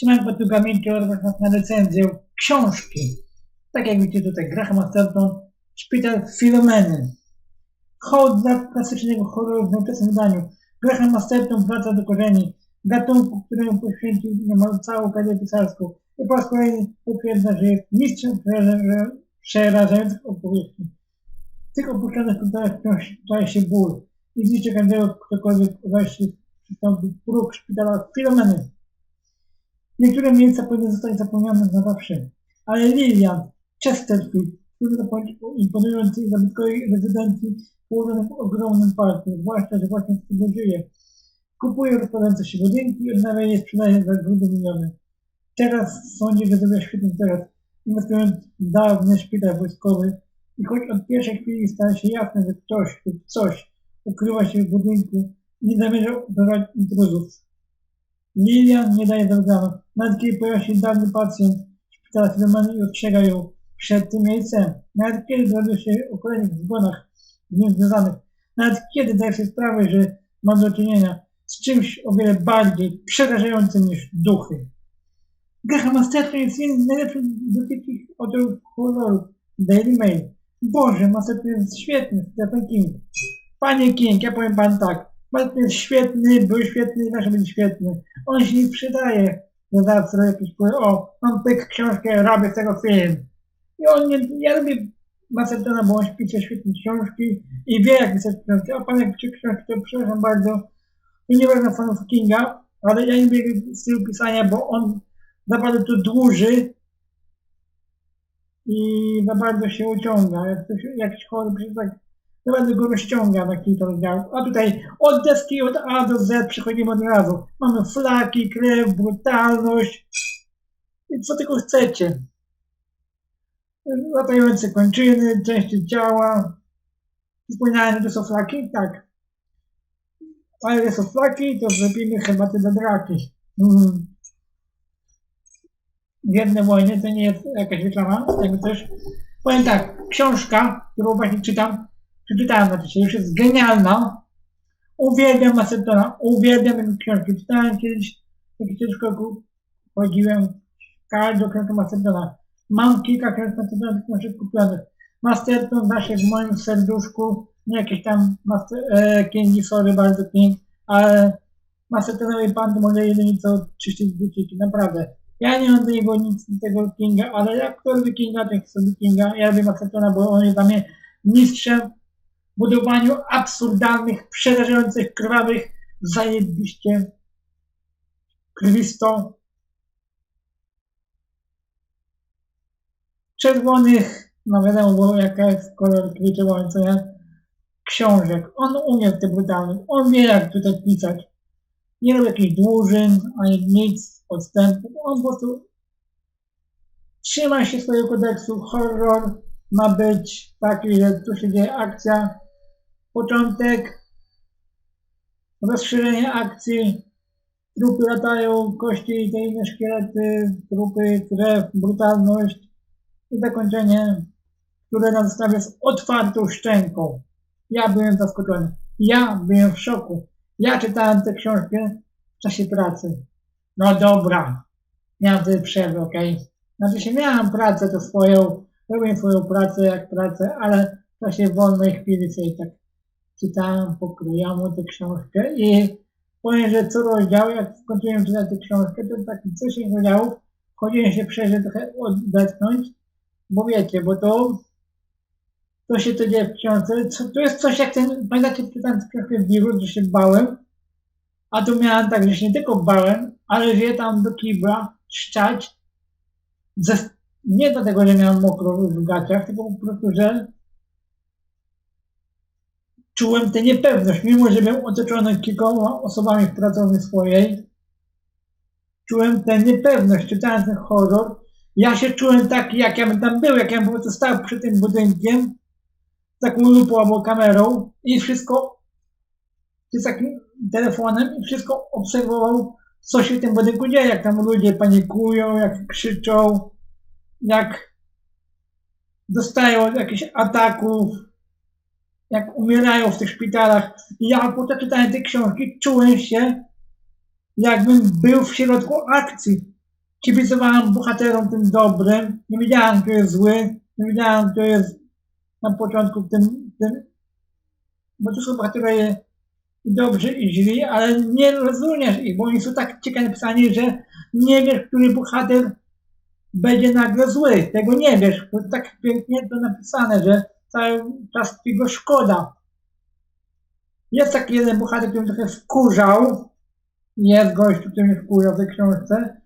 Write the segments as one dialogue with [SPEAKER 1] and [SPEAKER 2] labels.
[SPEAKER 1] Tu Gamięki oraz na recenzję książki. Tak jak widzicie tutaj, Graham Masterton, Szpital Filomeny. Hołd dla klasycznego horroru w nowoczesnym wydaniu. Graham Masterton wraca do korzeni, gatunku, któremu poświęcił niemal całą karierę pisarską. I po raz kolejny potwierdza, że jest mistrzem przeraża- przerażających opowieści. W tych opuszczonych kulturach wciąż się ból. I zniszczy każdego, ktokolwiek wreszcie przystąpi próg szpitala Filomeny. Niektóre miejsca powinny zostać zapomniane na zawsze. Ale Lilian, Chesterfield, imponującej zabytkowej rezydencji położonej w ogromnym parku, zwłaszcza, że właśnie z tego żyje. Kupuje rozpadające się budynki i odnawia je sprzedaje za grube miliony. Teraz sądzi, że zrobiła świetny teraz, inwestując w dawny szpital wojskowy i choć od pierwszej chwili staje się jasne, że ktoś lub coś ukrywa się w budynku nie zamierza udawać intruzów. Lilian nie daje dobrano. Nawet kiedy pojawia się dawny pacjent szpitala Filomeny i ostrzega ją przed tym miejscem. Nawet kiedy dowiaduje się o kolejnych zgonach z nim związanych. Nawet kiedy daje sobie sprawę, że ma do czynienia z czymś o wiele bardziej przerażającym niż duchy. Graham Masterton jest jednym z najlepszych dotychczas autorów horroru Daily Mail. Boże, Masterton jest świetny, Stephen King. Panie King, ja powiem pan tak. Masterton jest świetny, był świetny i zawsze będzie świetny. On się nie przydaje do zawsze jakiś powie, o, mam pyk książkę, robię z tego film. I on nie, ja lubię Mastertona, bo on pisze świetne książki i wie jak pisać książki. A pan jak pisze książki, to przepraszam bardzo, to nie będę fanów Kinga, ale ja nie lubię stylu pisania, bo on bardzo to dłuży i za bardzo się uciąga. Jak ktoś, jakiś chory pisze bardzo go rozciąga na kilka rozdziałów. A tutaj od deski od A do Z przechodzimy od razu. Mamy flaki, krew, brutalność. I co tylko chcecie. Latające kończyny, części ciała. Wspomniałem, że to są flaki? Tak. Ale że są flaki, to zrobimy herbaty do draki. Mm. Wierne wojny to nie jest jakaś reklama, jakby też. Powiem tak, książka, którą właśnie czytam, na dzisiaj, już jest genialna. Uwielbiam Macedona, uwielbiam jego książki. Czytałem kiedyś, jak szkole chodziłem, każdą książkę Macedona. Mam kilka książek Macedona tych książek kupionych. Masterton zawsze w moim serduszku, nie jakieś tam master, e, sorry bardzo King, ale Mastertonowy pan to może jedynie co czyścić buciki, naprawdę. Ja nie mam do niego nic z tego Kinga, ale jak kto lubi Kinga, to jest sobie Kinga. Ja lubię Mastertona, bo on jest dla mnie mistrzem budowaniu absurdalnych, przerażających, krwawych, zajebiście krwisto czerwonych, no wiadomo, bo jaka jest kolor ja, książek. On umie te brutalne, on wie jak tutaj pisać. Nie robi jakichś dłużyn, ani nic, odstępów. On po prostu trzyma się swojego kodeksu. Horror ma być taki, że tu się dzieje akcja, początek, rozszerzenie akcji, trupy latają, kości i te inne szkielety, trupy, krew, brutalność i zakończenie, które nas stawia z otwartą szczęką. Ja byłem zaskoczony. Ja byłem w szoku. Ja czytałem tę książkę w czasie pracy. No dobra, miałem wtedy przerwę, okej. Okay? Znaczy się miałem pracę to swoją, robię swoją pracę jak pracę, ale w czasie wolnej chwili sobie tak czytałem po kryjomu tę książkę i powiem, że co rozdział, jak skończyłem czytać tę książkę, to taki coś rozdziałów, chodziłem się przejrzeć trochę odetchnąć, bo wiecie, bo to to się to dzieje w książce. Co, to jest coś jak ten, pamiętacie, czytałem książkę wirus, że się bałem, a tu miałem tak, że się nie tylko bałem, ale je tam do kibla szczać, ze, nie dlatego, że miałem mokro w gaciach, tylko po prostu, że czułem tę niepewność, mimo że byłem otoczony kilkoma osobami w pracowni swojej, czułem tę niepewność, czytając ten horror, ja się czułem tak, jak ja bym tam był, jak ja bym stał przy tym budynkiem, z taką lupą albo kamerą i wszystko, z takim telefonem i wszystko obserwował, co się w tym budynku dzieje, jak tam ludzie panikują, jak krzyczą, jak dostają jakichś ataków, jak umierają w tych szpitalach. Ja po czytaniu tej książki czułem się, jakbym był w środku akcji. kibicowałem bohaterom tym dobrym, nie wiedziałem, kto jest zły, nie wiedziałem, kto jest na początku tym, tym bo to są bohaterowie i dobrzy i źli, ale nie rozumiesz ich, bo oni są tak ciekawie napisani, że nie wiesz, który bohater będzie nagle zły. Tego nie wiesz, bo tak pięknie to napisane, że cały czas ci go szkoda. Jest taki jeden bohater, który trochę wkurzał. Jest gościu, który mnie wkurzał w tej książce.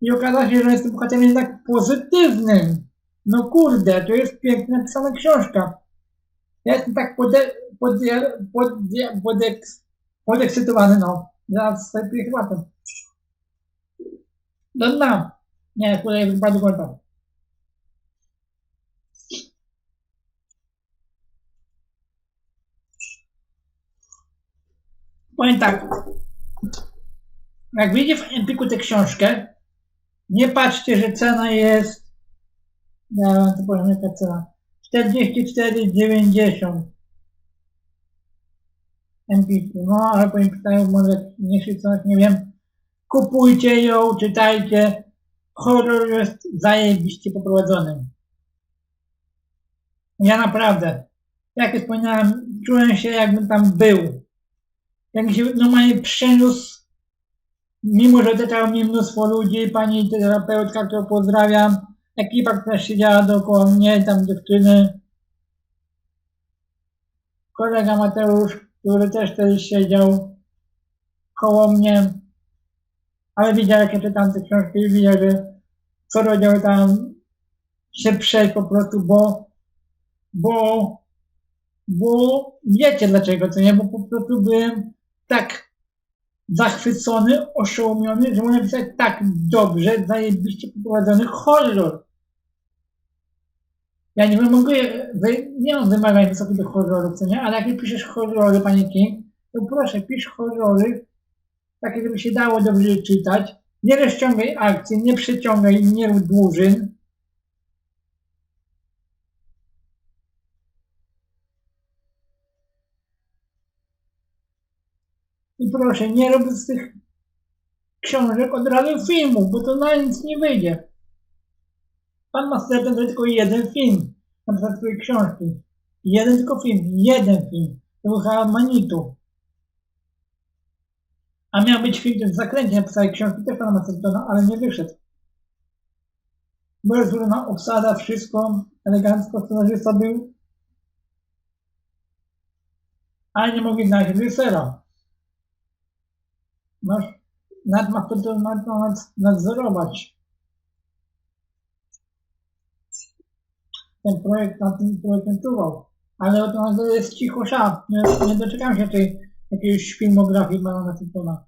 [SPEAKER 1] I okazało się, że jest tym bohaterem jednak pozytywnym. No kurde, to jest pięknie napisana książka. Ja jestem tak pode, pode, pode, podeks, podekscytowany, no. Zaraz sobie chyba. No, no. Nie, jest bardzo gorąco. Powiem tak. Jak widzicie w Empiku tę książkę, nie patrzcie, że cena jest. Ja to powiem, jaka cena. 44,90 Empiku. No, ale powiem, pytają, może mniejszy coś, nie wiem. Kupujcie ją, czytajcie. Horror jest zajebiście poprowadzony. Ja naprawdę, jak już wspomniałem, czułem się jakbym tam był. Jak się normalnie przeniósł, mimo że otaczało mnie mnóstwo ludzi, pani terapeutka, którą pozdrawiam, ekipa, która siedziała dookoła mnie, tam dziewczyny, kolega Mateusz, który też wtedy siedział koło mnie, ale widział, jak ja czytam te książki i widział, że rodział tam się przejść po prostu, bo, bo, bo wiecie dlaczego, co nie, bo po prostu byłem tak zachwycony, oszołomiony, że mogę napisać tak dobrze, zajebiście poprowadzony horror. Ja nie mogę, nie mam wymagań wysokich do horrorów, co nie, ale jak piszesz horrory, panie King, to proszę, pisz horrory, takie, żeby się dało dobrze czytać, nie rozciągaj akcji, nie przeciągaj, nie rób. I proszę, nie rób z tych książek od razu filmu, bo to na nic nie wyjdzie. Pan Masterton to tylko jeden film, na przykład książki. Jeden tylko film, jeden film. To chyba Manitu. A miał być film też w zakręcie, napisali książki też pana ale nie wyszedł. Była złożona obsada, wszystko, elegancko, scenarzysta był. Ale nie mogli znaleźć reżysera. Masz, nad nadzorować. Ten projekt nad tym projektem czuwał. Ale to jest cicho szaf. Nie, nie doczekam się tej jakiejś filmografii pana Mastertona.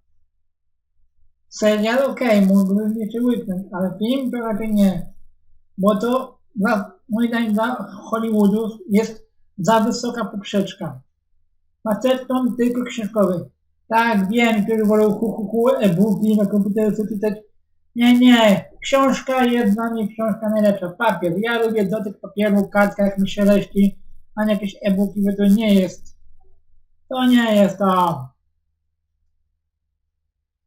[SPEAKER 1] Serial okej, okay, mógłbym jeszcze łyknąć, ale film to raczej nie. Bo to dla, moim zdaniem dla Hollywoodu jest za wysoka poprzeczka. Maceton tylko książkowy. Tak, wiem, który wolą hu, e-booki na komputerze czytać. Nie, nie, książka jedna, nie książka najlepsza. Papier. Ja lubię dotyk papieru, kartka jak mi szeleści, a nie jakieś e-booki, bo to nie jest. To nie jest to.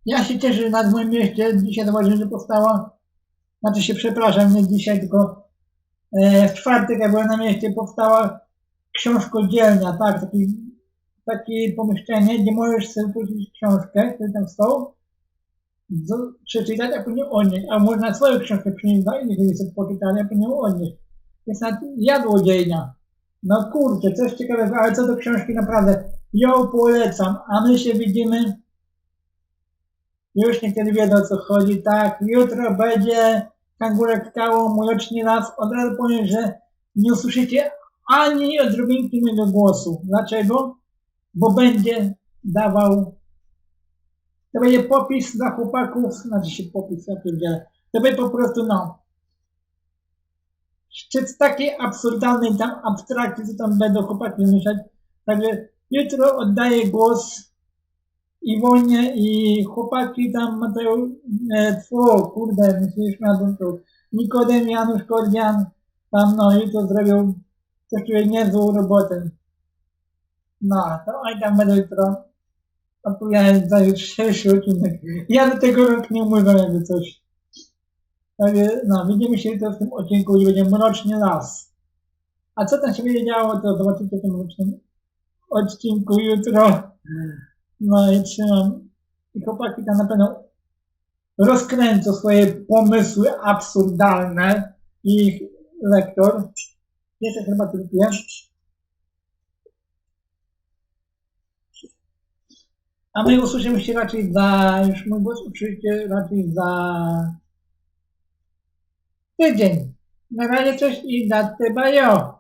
[SPEAKER 1] Ja się cieszę, że nad moim mieście dzisiaj zobaczyłem, że powstała, znaczy się przepraszam, nie dzisiaj, tylko e, w czwartek, jak byłem na mieście, powstała książkodzielnia, tak, taki, takie pomieszczenie, gdzie możesz sobie puścić książkę, który tam są, przeczytać, a później odnieść, a można swoją książkę przynieść dla innych, żeby sobie poczytali, a później odnieść. Jest na jadłodziejnia. No kurczę, coś ciekawego, ale co do książki naprawdę, ją polecam, a my się widzimy już niekiedy wiedzą o co chodzi. Tak, jutro będzie kangurek kałą, mleczny las. Od razu powiem, że nie usłyszycie ani odrobinki mojego głosu. Dlaczego? Bo będzie dawał to będzie popis dla chłopaków, znaczy się popis, ja pierdzielę. To będzie po prostu, no, szczyt takiej absurdalnej tam abstrakcji, co tam będą chłopaki myśleć. Także jutro oddaję głos Iwonie i chłopaki tam Mateusz, e, tło, kurde, myślisz na to, Nikodem, Janusz Kordian, tam no i to zrobił coś niezłą robotę. No, to oni tam będą jutro odpowiadać za jutrzejszy odcinek. Ja do tego rok nie umywam jakby coś. Także, no, widzimy się jutro w tym odcinku, gdzie będzie Mroczny Las. A co tam się będzie działo, to zobaczycie w tym mrocznym odcinku jutro. No i trzymam. I chłopaki tam na pewno rozkręcą swoje pomysły absurdalne. Ich lektor. Jeszcze chyba piję. A my usłyszymy się raczej za, już mój głos usłyszycie raczej za tydzień. Na razie coś i da bajo.